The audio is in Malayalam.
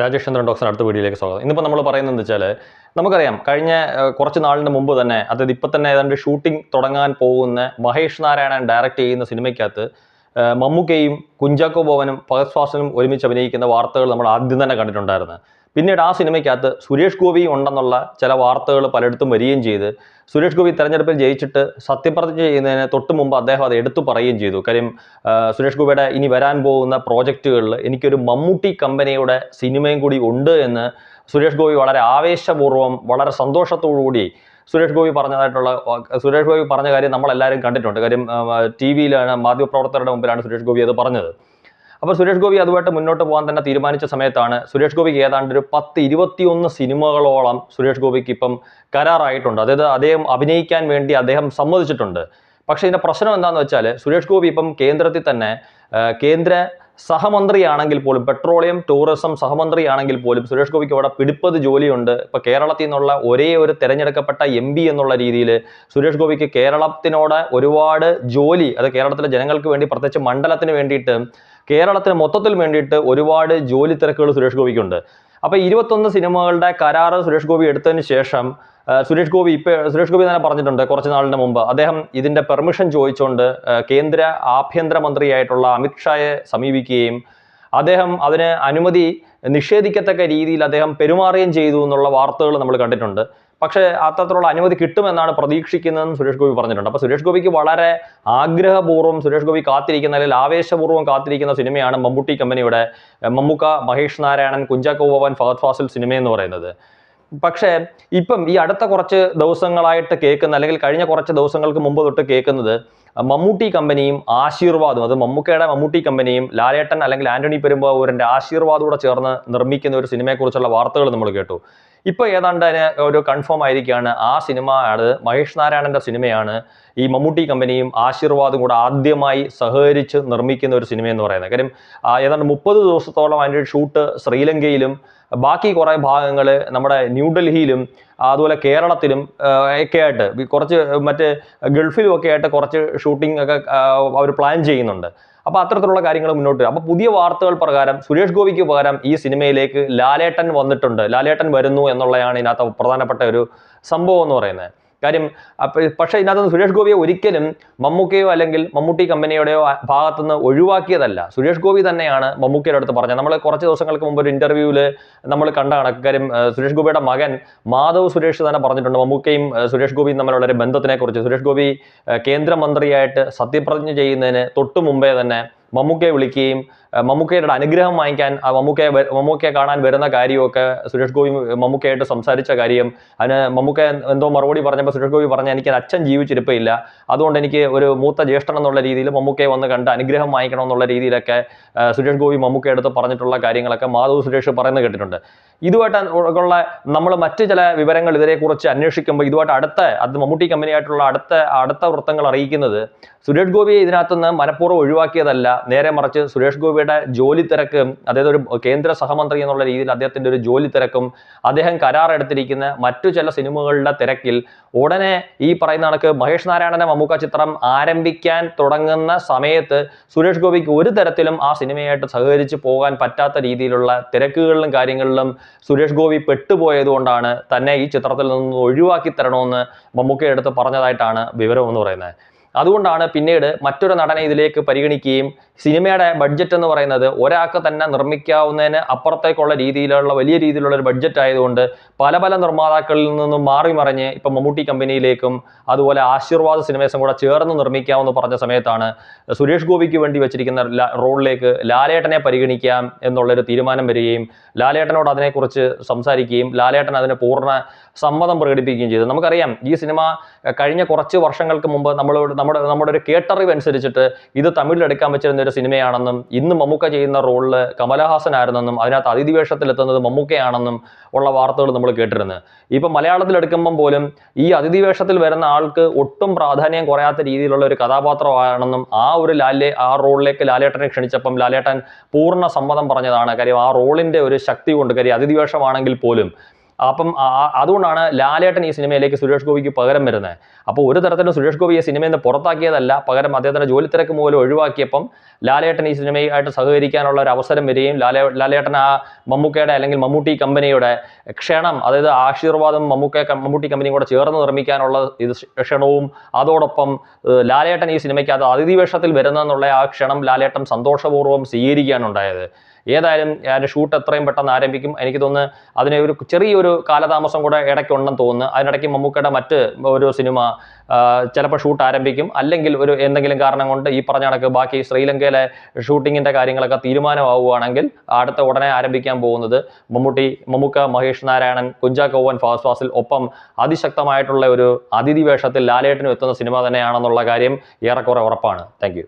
രാജേഷ് ഡോക്സൺ അടുത്ത വീഡിയോയിലേക്ക് സ്വാഗതം. ഇന്നിപ്പോൾ നമ്മൾ പറയുന്നത് എന്താ വെച്ചാൽ നമുക്കറിയാം കഴിഞ്ഞ കുറച്ച് നാളിന് മുമ്പ് തന്നെ അതായത് ഇപ്പം തന്നെ ഏതാണ്ട് ഷൂട്ടിംഗ് തുടങ്ങാൻ പോകുന്ന മഹേഷ് നാരായണൻ ഡയറക്റ്റ് ചെയ്യുന്ന സിനിമയ്ക്കകത്ത് മമ്മൂക്കയും കുഞ്ചാക്കോ ബോവനും ഫഹദ് ഫാസനും ഒരുമിച്ച് അഭിനയിക്കുന്ന വാർത്തകൾ നമ്മൾ ആദ്യം തന്നെ കണ്ടിട്ടുണ്ടായിരുന്നു. പിന്നീട് ആ സിനിമയ്ക്കകത്ത് സുരേഷ് ഗോപി ഉണ്ടെന്നുള്ള ചില വാർത്തകൾ പലയിടത്തും വരികയും ചെയ്ത് സുരേഷ് ഗോപി തെരഞ്ഞെടുപ്പിൽ ജയിച്ചിട്ട് സത്യപ്രതിജ്ഞ ചെയ്യുന്നതിന് തൊട്ട് മുമ്പ് അദ്ദേഹം അത് എടുത്തു പറയുകയും ചെയ്തു. കാര്യം സുരേഷ് ഗോപിയുടെ ഇനി വരാൻ പോകുന്ന പ്രോജക്റ്റുകളിൽ എനിക്കൊരു മമ്മൂട്ടി കമ്പനിയുടെ സിനിമയും കൂടി ഉണ്ട് എന്ന് സുരേഷ് ഗോപി വളരെ ആവേശപൂർവം വളരെ കൂടി സുരേഷ് ഗോപി പറഞ്ഞതായിട്ടുള്ള സുരേഷ് ഗോപി പറഞ്ഞ കാര്യം നമ്മളെല്ലാവരും കണ്ടിട്ടുണ്ട്. കാര്യം ടി വിയിലാണ് മാധ്യമപ്രവർത്തകരുടെ മുമ്പിലാണ് സുരേഷ് ഗോപി അത് പറഞ്ഞത്. അപ്പോൾ സുരേഷ് ഗോപി അതുമായിട്ട് മുന്നോട്ട് പോകാൻ തന്നെ തീരുമാനിച്ച സമയത്താണ് സുരേഷ് ഗോപിക്ക് ഏതാണ്ട് ഒരു പത്ത് ഇരുപത്തിയൊന്ന് സിനിമകളോളം സുരേഷ് ഗോപിക്ക് ഇപ്പം കരാറായിട്ടുണ്ട്. അതായത് അദ്ദേഹം അഭിനയിക്കാൻ വേണ്ടി അദ്ദേഹം സമ്മതിച്ചിട്ടുണ്ട്. പക്ഷേ ഇതിന്റെ പ്രശ്നം എന്താണെന്ന് വെച്ചാൽ സുരേഷ് ഗോപി ഇപ്പം കേന്ദ്രത്തിൽ തന്നെ കേന്ദ്ര സഹമന്ത്രിയാണെങ്കിൽ പോലും പെട്രോളിയം ടൂറിസം സഹമന്ത്രിയാണെങ്കിൽ പോലും സുരേഷ് ഗോപിക്ക് അവിടെ പിടിപ്പത് ജോലിയുണ്ട്. ഇപ്പൊ കേരളത്തിൽ നിന്നുള്ള ഒരേ ഒരു തെരഞ്ഞെടുക്കപ്പെട്ട എം എന്നുള്ള രീതിയിൽ സുരേഷ് ഗോപിക്ക് കേരളത്തിനോട് ഒരുപാട് ജോലി അത് കേരളത്തിലെ ജനങ്ങൾക്ക് വേണ്ടി പ്രത്യേകിച്ച് മണ്ഡലത്തിന് വേണ്ടിയിട്ട് കേരളത്തിന് മൊത്തത്തിൽ വേണ്ടിയിട്ട് ഒരുപാട് ജോലി തിരക്കുകൾ സുരേഷ് ഗോപിക്കുണ്ട്. അപ്പോൾ ഇരുപത്തൊന്ന് സിനിമകളുടെ കരാറ് സുരേഷ് ഗോപി എടുത്തതിന് ശേഷം സുരേഷ് ഗോപി ഇപ്പൊ സുരേഷ് ഗോപി തന്നെ പറഞ്ഞിട്ടുണ്ട് കുറച്ച് നാളിന് മുമ്പ്. അദ്ദേഹം ഇതിന്റെ പെർമിഷൻ ചോദിച്ചുകൊണ്ട് കേന്ദ്ര ആഭ്യന്തര മന്ത്രിയായിട്ടുള്ള അമിത്ഷായെ സമീപിക്കുകയും അദ്ദേഹം അതിന് അനുമതി നിഷേധിക്കത്തക്ക രീതിയിൽ അദ്ദേഹം പെരുമാറുകയും ചെയ്തു എന്നുള്ള വാർത്തകൾ നമ്മൾ കണ്ടിട്ടുണ്ട്. പക്ഷേ അത്തരത്തിലുള്ള അനുമതി കിട്ടുമെന്നാണ് പ്രതീക്ഷിക്കുന്നതെന്ന് സുരേഷ് ഗോപി പറഞ്ഞിട്ടുണ്ട്. അപ്പോൾ സുരേഷ് ഗോപിക്ക് വളരെ ആഗ്രഹപൂർവം സുരേഷ് ഗോപി കാത്തിരിക്കുന്ന അല്ലെങ്കിൽ ആവേശപൂർവം കാത്തിരിക്കുന്ന സിനിമയാണ് മമ്മൂട്ടി കമ്പനിയുടെ മമ്മൂക്ക മഹേഷ് നാരായണൻ കുഞ്ചാക്കോ ബോബൻ ഫഹദ് ഫാസിൽ സിനിമ എന്ന് പറയുന്നത്. പക്ഷേ ഇപ്പം ഈ അടുത്ത കുറച്ച് ദിവസങ്ങളായിട്ട് കേൾക്കുന്ന അല്ലെങ്കിൽ കഴിഞ്ഞ കുറച്ച് ദിവസങ്ങൾക്ക് മുമ്പ് തൊട്ട് കേൾക്കുന്നത് മമ്മൂട്ടി കമ്പനിയും ആശീർവാദും അത് മമ്മൂക്കയുടെ മമ്മൂട്ടി കമ്പനിയും ലാലേട്ടൻ അല്ലെങ്കിൽ ആന്റണി പെരുമ്പാവൂരിന്റെ ആശീർവാദം കൂടെ ചേർന്ന് നിർമ്മിക്കുന്ന ഒരു സിനിമയെക്കുറിച്ചുള്ള വാർത്തകൾ നമ്മൾ കേട്ടു. ഇപ്പൊ ഏതാണ്ട് ഒരു കൺഫേം ആയിരിക്കുകയാണ്. ആ സിനിമ മഹേഷ് നാരായണന്റെ സിനിമയാണ്. ഈ മമ്മൂട്ടി കമ്പനിയും ആശീർവാദും കൂടെ ആദ്യമായി സഹകരിച്ച് നിർമ്മിക്കുന്ന ഒരു സിനിമ എന്ന് പറയുന്നത്. കാര്യം ഏതാണ്ട് മുപ്പത് ദിവസത്തോളം അതിന്റെ ഷൂട്ട് ശ്രീലങ്കയിലും ബാക്കി കുറേ ഭാഗങ്ങൾ നമ്മുടെ ന്യൂഡൽഹിയിലും അതുപോലെ കേരളത്തിലും ഒക്കെ ആയിട്ട് കുറച്ച് മറ്റേ ഗൾഫിലും ഒക്കെ ആയിട്ട് കുറച്ച് ഷൂട്ടിംഗ് ഒക്കെ അവർ പ്ലാൻ ചെയ്യുന്നുണ്ട്. അപ്പോൾ അത്തരത്തിലുള്ള കാര്യങ്ങൾ മുന്നോട്ട് അപ്പോൾ പുതിയ വാർത്തകൾ പ്രകാരം സുരേഷ് ഗോപിക്ക് പകരം ഈ സിനിമയിലേക്ക് ലാലേട്ടൻ വന്നിട്ടുണ്ട്. ലാലേട്ടൻ വരുന്നു എന്നുള്ളതാണ് ഇതിനകത്ത് പ്രധാനപ്പെട്ട ഒരു സംഭവം എന്ന് പറയുന്നത്. കാര്യം പക്ഷേ ഇതിനകത്തുനിന്ന് സുരേഷ് ഗോപിയെ ഒരിക്കലും മമ്മൂക്കയോ അല്ലെങ്കിൽ മമ്മൂട്ടി കമ്പനിയുടെയോ ഭാഗത്തു ഭാഗത്തുനിന്ന് ഒഴിവാക്കിയതല്ല. സുരേഷ് ഗോപി തന്നെയാണ് മമ്മൂക്കയുടെ അടുത്ത് പറഞ്ഞത്. നമ്മൾ കുറച്ച് ദിവസങ്ങൾക്ക് മുമ്പ് ഒരു ഇന്റർവ്യൂവിൽ നമ്മൾ കണ്ടാണ്. കാര്യം സുരേഷ് ഗോപിയുടെ മകൻ മാധവ് സുരേഷ് തന്നെ പറഞ്ഞിട്ടുണ്ട്. മമ്മൂക്കയും സുരേഷ് ഗോപിയും തമ്മിലുള്ള ഒരു ബന്ധത്തിനെ കുറിച്ച് സുരേഷ് ഗോപി കേന്ദ്രമന്ത്രിയായിട്ട് സത്യപ്രതിജ്ഞ ചെയ്യുന്നതിന് തൊട്ടു മുമ്പേ തന്നെ മമ്മൂക്കയെ വിളിക്കുകയും മമ്മൂക്കയുടെ അനുഗ്രഹം വാങ്ങിക്കാൻ മമ്മൂക്കയെ മമ്മൂക്കയെ കാണാൻ വരുന്ന കാര്യമൊക്കെ സുരേഷ് ഗോപി മമ്മൂക്കയായിട്ട് സംസാരിച്ച കാര്യം. അതിന് മമ്മൂക്ക എന്തോ മറുപടി പറഞ്ഞപ്പോൾ സുരേഷ് ഗോപി പറഞ്ഞ എനിക്ക് അച്ഛൻ ജീവിച്ചിരിപ്പില്ല. അതുകൊണ്ട് എനിക്ക് ഒരു മൂത്ത ജ്യേഷ്ഠൻ എന്നുള്ള രീതിയിൽ മമ്മൂക്കയെ വന്ന് കണ്ട് അനുഗ്രഹം വാങ്ങിക്കണം എന്നുള്ള രീതിയിലൊക്കെ സുരേഷ് ഗോപി മമ്മൂക്കയെടുത്ത് പറഞ്ഞിട്ടുള്ള കാര്യങ്ങളൊക്കെ മാധവ് സുരേഷ് പറയുന്നത് കേട്ടിട്ടുണ്ട്. ഇതുമായിട്ട് ഉള്ള നമ്മൾ മറ്റ് ചില വിവരങ്ങൾ ഇതിനെക്കുറിച്ച് അന്വേഷിക്കുമ്പോൾ ഇതുമായിട്ട് അടുത്ത അത് മമ്മൂട്ടി കമ്പനിയായിട്ടുള്ള അടുത്ത അടുത്ത വൃത്തങ്ങൾ അറിയിക്കുന്നത്. സുരേഷ് ഗോപിയെ ഇതിനകത്തുനിന്ന് മനഃപൂർവം ഒഴിവാക്കിയതല്ല. നേരെ മറിച്ച് സുരേഷ് ഗോപിയുടെ ജോലി തിരക്ക് അതായത് ഒരു കേന്ദ്ര സഹമന്ത്രി എന്നുള്ള രീതിയിൽ അദ്ദേഹത്തിന്റെ ഒരു ജോലി തിരക്കും അദ്ദേഹം കരാറെടുത്തിരിക്കുന്ന മറ്റു ചില സിനിമകളുടെ തിരക്കിൽ ഉടനെ ഈ പറയുന്ന കണക്ക് മഹേഷ് നാരായണന്റെ മമ്മൂക്ക ചിത്രം ആരംഭിക്കാൻ തുടങ്ങുന്ന സമയത്ത് സുരേഷ് ഗോപിക്ക് ഒരു തരത്തിലും ആ സിനിമയായിട്ട് സഹകരിച്ച് പോകാൻ പറ്റാത്ത രീതിയിലുള്ള തിരക്കുകളിലും കാര്യങ്ങളിലും സുരേഷ് ഗോപി പെട്ടുപോയതുകൊണ്ടാണ് തന്നെ ഈ ചിത്രത്തിൽ നിന്ന് ഒഴിവാക്കി തരണമെന്ന് മമ്മൂക്കയുടെ അടുത്ത് പറഞ്ഞതായിട്ടാണ് വിവരം എന്ന് പറയുന്നത്. അതുകൊണ്ടാണ് പിന്നീട് മറ്റൊരു നടനെ ഇതിലേക്ക് പരിഗണിക്കുകയും സിനിമയുടെ ബഡ്ജറ്റ് എന്ന് പറയുന്നത് ഒരാൾക്ക് തന്നെ നിർമ്മിക്കാവുന്നതിന് അപ്പുറത്തേക്കുള്ള രീതിയിലുള്ള വലിയ രീതിയിലുള്ള ഒരു ബഡ്ജറ്റ് ആയതുകൊണ്ട് പല പല നിർമ്മാതാക്കളിൽ നിന്നും മാറി മറിഞ്ഞ് ഇപ്പം മമ്മൂട്ടി കമ്പനിയിലേക്കും അതുപോലെ ആശീർവാദ സിനിമേസും കൂടെ ചേർന്ന് നിർമ്മിക്കാമെന്ന് പറഞ്ഞ സമയത്താണ് സുരേഷ് ഗോപിക്ക് വേണ്ടി വെച്ചിരിക്കുന്ന റോളിലേക്ക് ലാലേട്ടനെ പരിഗണിക്കാം എന്നുള്ളൊരു തീരുമാനം വരികയും ലാലേട്ടനോട് അതിനെക്കുറിച്ച് സംസാരിക്കുകയും ലാലേട്ടൻ അതിന് പൂർണ സമ്മതം പ്രകടിപ്പിക്കുകയും ചെയ്തു. നമുക്കറിയാം ഈ സിനിമ കഴിഞ്ഞ കുറച്ച് വർഷങ്ങൾക്ക് മുമ്പ് നമ്മളോട് നമ്മുടെ നമ്മുടെ ഒരു കേട്ടറിവ് അനുസരിച്ചിട്ട് ഇത് തമിഴിൽ എടുക്കാൻ പറ്റുന്ന ഒരു സിനിമയാണെന്നും ഇന്ന് മമ്മൂക്ക ചെയ്യുന്ന റോളിൽ കമലഹാസൻ ആയിരുന്നെന്നും അതിനകത്ത് അതിഥി വേഷത്തിലെത്തുന്നത് മമ്മൂക്കയാണെന്നും ഉള്ള വാർത്തകൾ നമ്മൾ കേട്ടിരുന്നു. ഇപ്പം മലയാളത്തിൽ എടുക്കുമ്പം പോലും ഈ അതിഥി വേഷത്തിൽ വരുന്ന ആൾക്ക് ഒട്ടും പ്രാധാന്യം കുറയാത്ത രീതിയിലുള്ള ഒരു കഥാപാത്രമാണെന്നും ആ ഒരു ലാലെ ആ റോളിലേക്ക് ലാലേട്ടനെ ക്ഷണിച്ചപ്പം ലാലേട്ടൻ പൂർണ സമ്മതം പറഞ്ഞതാണ്. കാര്യം ആ റോളിന്റെ ഒരു ശക്തി കൊണ്ട് കാര്യം അതിഥി വേഷമാണെങ്കിൽ പോലും അപ്പം അതുകൊണ്ടാണ് ലാലേട്ടൻ ഈ സിനിമയിലേക്ക് സുരേഷ് ഗോപിക്ക് പകരം വരുന്നത്. അപ്പോൾ ഒരു തരത്തിലും സുരേഷ് ഗോപിയെ സിനിമയിൽ നിന്ന് പുറത്താക്കിയതല്ല. പകരം അദ്ദേഹത്തിന്റെ ജോലി തിരക്ക് മൂലം ഒഴിവാക്കിയപ്പം ലാലേട്ടൻ ഈ സിനിമയായിട്ട് സഹകരിക്കാനുള്ള ഒരു അവസരം വരികയും ലാലേ ലാലേട്ടൻ ആ മമ്മൂക്കയുടെ അല്ലെങ്കിൽ മമ്മൂട്ടി കമ്പനിയുടെ ക്ഷണം അതായത് ആശീർവാദം മമ്മൂക്ക മമ്മൂട്ടി കമ്പനിയും കൂടെ ചേർന്ന് നിർമ്മിക്കാനുള്ള ഇത് ക്ഷണവും അതോടൊപ്പം ലാലേട്ടൻ ഈ സിനിമയ്ക്ക് അത് അതിഥി വേഷത്തിൽ വരുന്നെന്നുള്ള ആ ക്ഷണം ലാലേട്ടൻ സന്തോഷപൂർവം സ്വീകരിക്കുകയാണ് ഉണ്ടായത്. ഏതായാലും അതിന്റെ ഷൂട്ട് എത്രയും പെട്ടെന്ന് ആരംഭിക്കും. എനിക്ക് തോന്നുന്നു അതിന് ഒരു ചെറിയൊരു കാലതാമസം കൂടെ ഇടയ്ക്കുണ്ടെന്ന് തോന്നുന്നു. അതിനിടയ്ക്ക് മമ്മൂക്കയുടെ മറ്റ് ഒരു സിനിമ ചിലപ്പോൾ ഷൂട്ട് ആരംഭിക്കും. അല്ലെങ്കിൽ ഒരു എന്തെങ്കിലും കാരണം കൊണ്ട് ഈ പറഞ്ഞ കണക്ക് ബാക്കി ശ്രീലങ്കയിലെ ഷൂട്ടിങ്ങിന്റെ കാര്യങ്ങളൊക്കെ തീരുമാനമാവുകയാണെങ്കിൽ അടുത്ത ഉടനെ ആരംഭിക്കാൻ പോകുന്നത് മമ്മൂട്ടി മമ്മൂക്ക മഹേഷ് നാരായണൻ കുഞ്ചാക്കോവൻ ഫാസ്റ്റ് ഫാസിൽ. ഒപ്പം അതിശക്തമായിട്ടുള്ള ഒരു അതിഥി വേഷത്തിൽ ലാലേട്ടനും എത്തുന്ന സിനിമ തന്നെയാണെന്നുള്ള കാര്യം ഏറെക്കുറെ ഉറപ്പാണ്. താങ്ക്